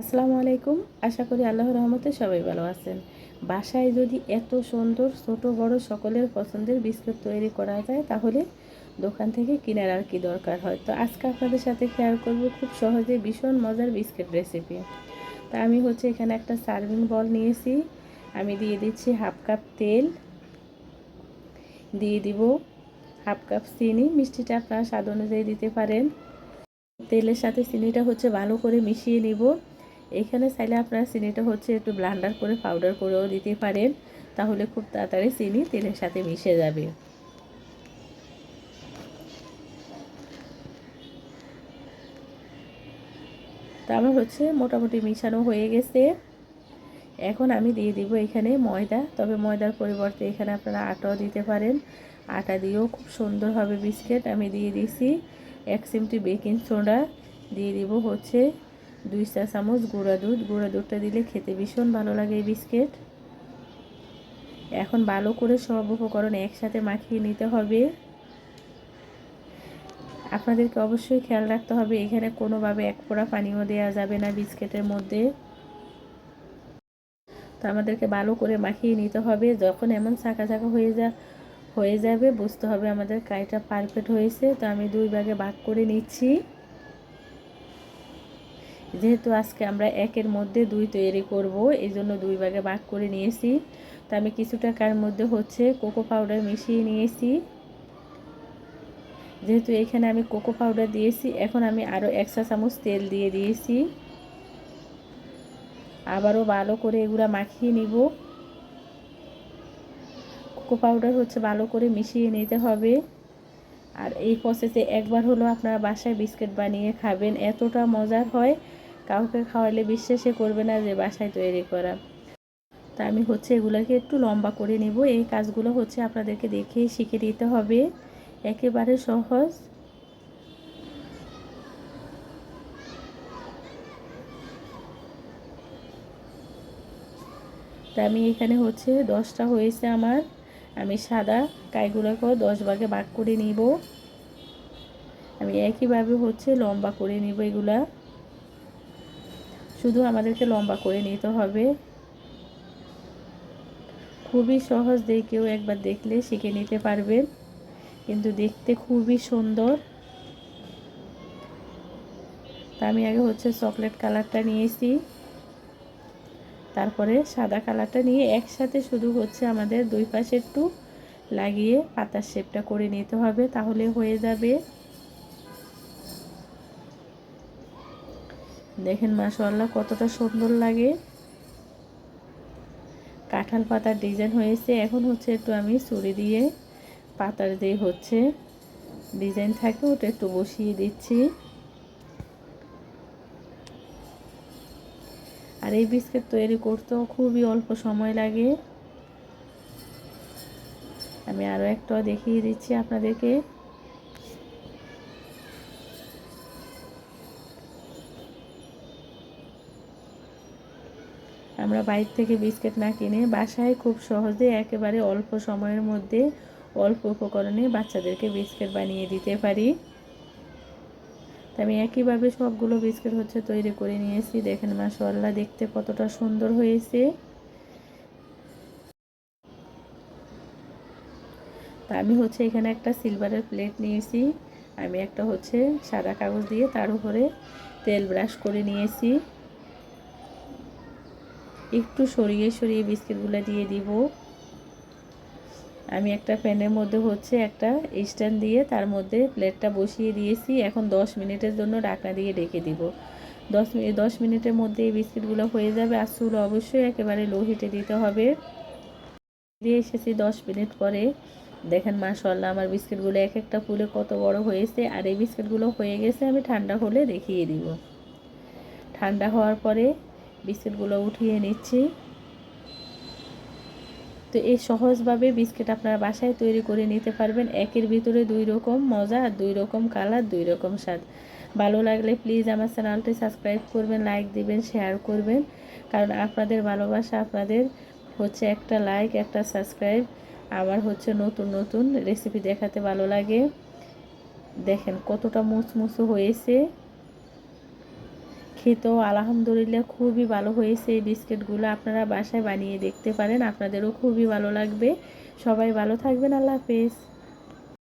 আসসালামু আলাইকুম। আশা করি আল্লাহর রহমতে সবাই ভালো আছেন। বাসায় যদি এত সুন্দর ছোট বড় সকলের পছন্দের বিস্কুট তৈরি করা যায়, তাহলে দোকান থেকে কেনার আর কি দরকার হয়। তো আজকে আপনাদের সাথে শেয়ার করব খুব সহজে ভীষণ মজার বিস্কুট রেসিপি তা আমি হচ্ছে এখানে একটা সার্ভিং বল নিয়েছি। আমি দিয়ে দিচ্ছি হাফ কাপ তেল। দিয়ে দিব হাফ কাপ চিনি। মিষ্টিটা আপনারা স্বাদ অনুযায়ী দিতে পারেন। তেলের সাথে চিনিটা হচ্ছে ভালো করে মিশিয়ে নিব। এখানে চাইলে আপনারা চিনিটা হচ্ছে একটু ব্লান্ডার করে পাউডার করেও দিতে পারেন। তাহলে খুব তাড়াতাড়ি চিনি তেলের সাথে মিশে যাবে। তা আমার হচ্ছে মোটামুটি মিশানো হয়ে গেছে। এখন আমি দিয়ে দিব এখানে ময়দা। তবে ময়দার পরিবর্তে এখানে আপনারা আটাও দিতে পারেন। আটা দিয়েও খুব সুন্দর হবে বিস্কিট। আমি দিয়ে দিছি এক চিমটি বেকিং সোডা। দিয়ে দিব হচ্ছে দুই চা চামচ গুঁড়া দুধ। গুঁড়া দুধটা দিলে খেতে ভীষণ ভালো লাগে এই বিস্কিট। এখন ভালো করে সব উপকরণ একসাথে মাখিয়ে নিতে হবে। আপনাদেরকে অবশ্যই খেয়াল রাখতে হবে, এখানে কোনোভাবে এক পোড়া পানিও দেওয়া যাবে না বিস্কিটের মধ্যে। তো আমাদেরকে ভালো করে মাখিয়ে নিতে হবে। যখন এমন চাকা চাকা হয়ে যা, হয়ে যাবে, বুঝতে হবে আমাদের কাইটা পারফেক্ট হয়েছে। তো আমি দুই ভাগে ভাগ করে নিচ্ছি। যেহেতু আজকে আমরা একের মধ্যে দুই তৈরি করব, এই জন্য দুই ভাগে ভাগ করে নিয়েছি। তো আমি কিছু টাকার মধ্যে হচ্ছে কোকো পাউডার মিশিয়ে নিয়েছি। যেহেতু এখানে আমি কোকো পাউডার দিয়েছি, এখন আমি আরও একশো চামচ তেল দিয়ে দিয়েছি। আবারও ভালো করে এগুলা মাখিয়ে নিব। কোকো পাউডার হচ্ছে ভালো করে মিশিয়ে নিতে হবে। আর এই প্রসেসে একবার হলো আপনারা বাসায় বিস্কিট বানিয়ে খাবেন। এতটা মজার হয়, কাউকে খাওয়ালে বিশ্বাসে করবে না যে বাসায় তৈরি করা। তা আমি হচ্ছে এগুলোকে একটু লম্বা করে নেব। এই কাজগুলো হচ্ছে আপনাদেরকে দেখেই শিখে দিতে হবে। একেবারে সহজ। তা আমি এখানে হচ্ছে দশটা হয়েছে আমার। আমি সাদা কাইগুলোকেও দশ ভাগে ভাগ করে নিব। আমি একইভাবে হচ্ছে লম্বা করে নিব এগুলা। শুধু আমাদেরকে লম্বা করে নিতে হবে। খুবই সহজ দিয়ে কেউ একবার দেখলে শিখে নিতে পারবেন। কিন্তু দেখতে খুবই সুন্দর। তা আমি আগে হচ্ছে চকলেট কালারটা নিয়েছি। তারপরে সাদা কালারটা নিয়ে একসাথে শুধু হচ্ছে আমাদের দুই পাশে একটু লাগিয়ে পাতার শেপটা করে নিতে হবে, তাহলে হয়ে যাবে। দেখেন মাশাল্লাহ কতটা সুন্দর লাগে। কাঁঠাল পাতার ডিজাইন হয়েছে, এখন হচ্ছে একটু আমি চুরি দিয়ে পাতার দিয়ে হচ্ছে ডিজাইন থাকে ওটা একটু বসিয়ে দিচ্ছি। আর এই বিস্কিট তৈরি করতেও খুবই অল্প সময় লাগে। আমি আরও একটা দেখিয়ে দিচ্ছি আপনাদেরকে। আমরা বাইরে থেকে বিস্কিট না কিনে বাসায় খুব সহজে একেবারে অল্প সময়ের মধ্যে অল্প উপকরণে বাচ্চাদেরকে বিস্কিট বানিয়ে দিতে পারি। তো আমি একইভাবে সবগুলো বিস্কিট হচ্ছে তৈরি করে নিয়েছি। দেখেন মাশাল্লাহ দেখতে কতটা সুন্দর হয়েছে। তা আমি হচ্ছে এখানে একটা সিলভারের প্লেট নিয়েছি। আমি একটা হচ্ছে সাদা কাগজ দিয়ে তার উপরে তেল ব্রাশ করে নিয়েছি। একটু সরিয়ে সরিয়ে বিস্কিটগুলো দিয়ে দিব। আমি একটা প্যানের মধ্যে হচ্ছে একটা স্ট্যান্ড দিয়ে তার মধ্যে প্লেটটা বসিয়ে দিয়েছি। এখন 10 মিনিটের জন্য ঢাকনা দিয়ে ঢেকে দিব। দশ দশ মিনিটের মধ্যে এই বিস্কিটগুলো হয়ে যাবে। আর চুল অবশ্যই একেবারে লো হিটে দিতে হবে। দিয়ে এসেছি দশ মিনিট পরে। দেখেন মাশাল্লাহ আমার বিস্কিটগুলো এক একটা ফুলে কত বড় হয়েছে। আর এই বিস্কিটগুলো হয়ে গেছে আমি ঠান্ডা হলে দেখিয়ে দিব। ঠান্ডা হওয়ার পরে বিস্কিটগুলো উঠিয়ে নিচ্ছি। তো এই সহজভাবে বিস্কিট আপনারা বাসায় তৈরি করে নিতে পারবেন। একের ভিতরে দুই রকম মজা, দুই রকম কালার, দুই রকম স্বাদ। ভালো লাগলে প্লিজ আমার চ্যানেলটি সাবস্ক্রাইব করবেন লাইক দিবেন শেয়ার করবেন। কারণ আপনাদের ভালোবাসা আপনাদের হচ্ছে একটা লাইক একটা সাবস্ক্রাইব আমার হচ্ছে নতুন নতুন রেসিপি দেখাতে ভালো লাগে। দেখেন কতটা মুচমুচু হয়েছে। খেতেও আলহামদুলিল্লাহ খুবই ভালো হয়েছে এই বিস্কিটগুলো। আপনারা বাসায় বানিয়ে দেখতে পারেন, আপনাদেরও খুবই ভালো লাগবে। সবাই ভালো থাকবেন, আল্লাহ হাফেজ।